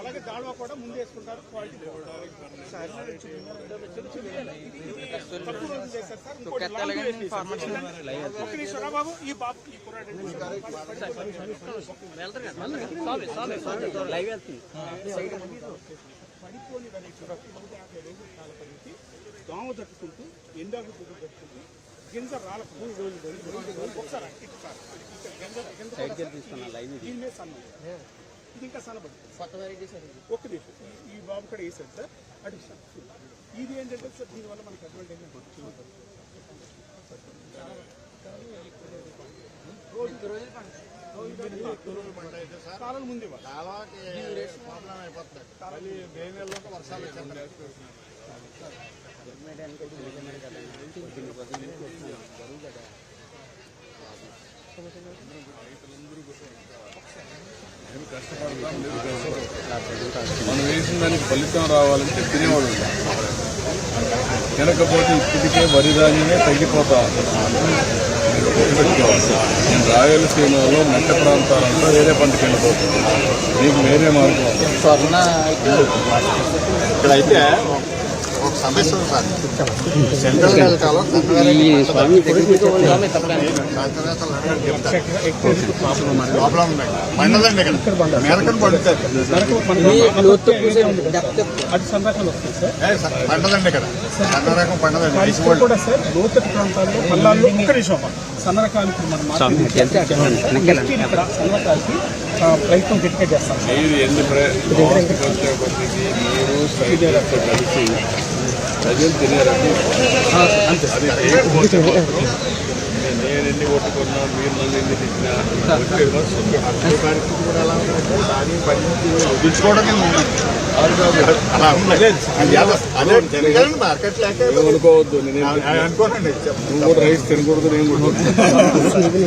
అలాగే దాడవ కూడా ముందు వేసుకుంటారు క్వాలిటీ బాబు ఈ బాబు ఈ పడిపోని వెరైటీ నూట యాభై రోజుల కాల పరిమితి దోమ తట్టుకుంటూ ఎండాకు తట్టుకుంటూ గింజ రోజులు ఒకసారి దీని మీద సన్నం. ఇది ఇంకా సన్నబడుతుంది కొత్త వెరైటీ సార్ ఇది. ఒక్క నిమిషం. ఈ బాబు కూడా వేసాడు సార్. అటు ఇది ఏంటంటే సార్ దీనివల్ల మనకి అడ్వాంటేజ్ కాలం ముందు ఇవ్వాలి. మళ్ళీ మే నెలలో వర్షాలు వచ్చాయి మనం వేసిన దానికి ఫలితం రావాలంటే తినేవాడు. తినకపోతే ఇప్పటికే వరి ధాన్యమే తగ్గిపోతా నేను రాయలసీమలో మెట్ట ప్రాంతాలంతా వేరే పంటకి వెళ్ళిపోతుంది మీకు వేరే మార్గం ఇక్కడైతే ఒక సార్ సెంట్రల్ డెల్టాలో ప్రాబ్లం ఇక్కడ మేరకన్ పండుతుంది పండదండి ఇక్కడ పండదండి లోతట్టు ప్రాంతాల్లో పల్లాల్లో ఒక్క నిమిషం ఇక్కడ సన్నరకాలకి ప్రయత్నం గట్టిగా చేస్తాం సార్. మీరు కలిసి ప్రజలు నేను ఎన్ని కొట్టుకున్నా మీరు నన్ను ఎన్ని తిట్టినా. పరిస్థితి కూడా దాని పరిస్థితి వదిలించుకోవడమే అనుకోవద్దు నేను అనుకోనండి. నువ్వు కూడా రైస్ తినకూడదు నేను కూడా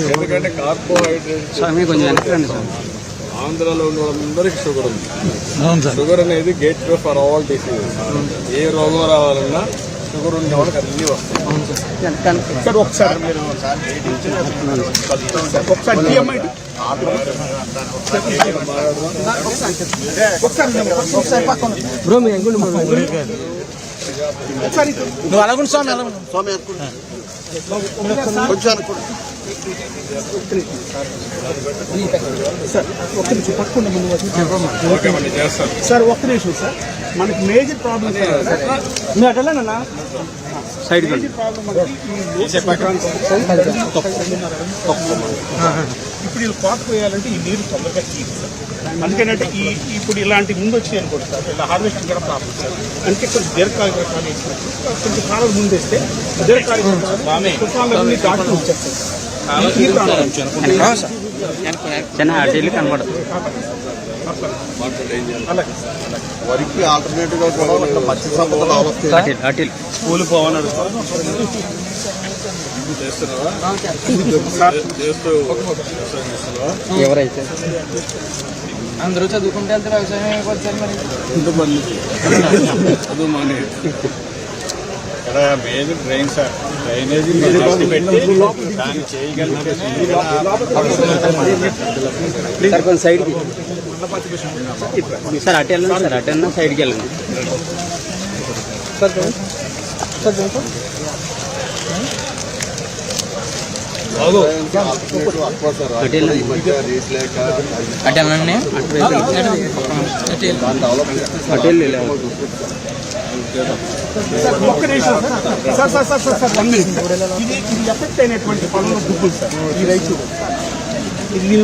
ఎందుకంటే కార్బోహైడ్రేట్స్ కొంచెం ఆంధ్రాలో ఉన్న వాళ్ళందరికీ షుగర్ ఉంది. షుగర్ అనేది gateway for all diseases. ఏ రోగం రావాలన్నా షుగర్ ఉన్న వాళ్ళకి అన్ని వస్తాయి. సార్. ఒకసారి సార్, ఒకసారి ఉండు. నువ్వు అలాగుండు స్వామి అలా సార్ ఒక్క నిమిషం పట్టుకోండి ముందు ఓకే సార్ ఒక్క నిమిషం సార్ మనకి మేజర్ ప్రాబ్లమ్ నువ్వు అటలేనన్నా సైడ్. ఇప్పుడు వీళ్ళు కోత పోయాలంటే ఈ నీరు తొందరగా అందుకనంటే ఈ ఇప్పుడు ఇలాంటి ముందు వచ్చాయి అనుకోండి సార్ ఇలా హార్వెస్టింగ్ కూడా ప్రాబ్లం సార్ అంటే కొంచెం దీర్ఘకాలిక రకాలు వేసినట్టు కొంచెం కాలం ముందు వేస్తే దీర్ఘకాలిక తుఫాన్లన్నీ వచ్చేస్తాయి. సార్. చిన్న అటు కనపడదు వరికి ఆల్టర్నేటివ్గా కూడా ఇక్కడ పచ్చి సంపద డెవలప్ ఎవరైతే? అందరూ చదువుకుంటే వెళ్తే వ్యవసాయం అయిపోతారు మరి? చదువు మానే ఇక్కడ మేజర్ డ్రైన్ సార్. డ్రైనేజీ మీరు పెట్టి దాన్ని చేయగలిగితే సార్ కొంచెం సైడ్కి. సార్ అటు వెళ్ళండి సార్ అటు వెళ్ళినా సైడ్కి వెళ్ళండి. అటు వెళ్ళండి. అటు వెళ్ళండి. అటు వెళ్ళి ఒక్క నిమిషం sir. Sir sir sir sir one minute ఇది ఇది ఎఫెక్ట్ అయినటువంటి పనులు సార్. ఈ రైతు. ఇది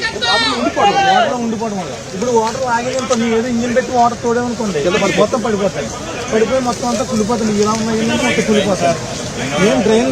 వాటర్ ఉండిపోవడం వల్ల ఇప్పుడు వాటర్ ఆగేదంతా ఏదో ఇంజిన్ పెట్టి వాటర్ తోడేమనుకోండి మొత్తం పడిపోతాయి. పడిపోయి మొత్తం అంతా కులిపోతుంది ఇలా ఉన్నాయి మొత్తం కులిపోతాయి ఏం డ్రైన్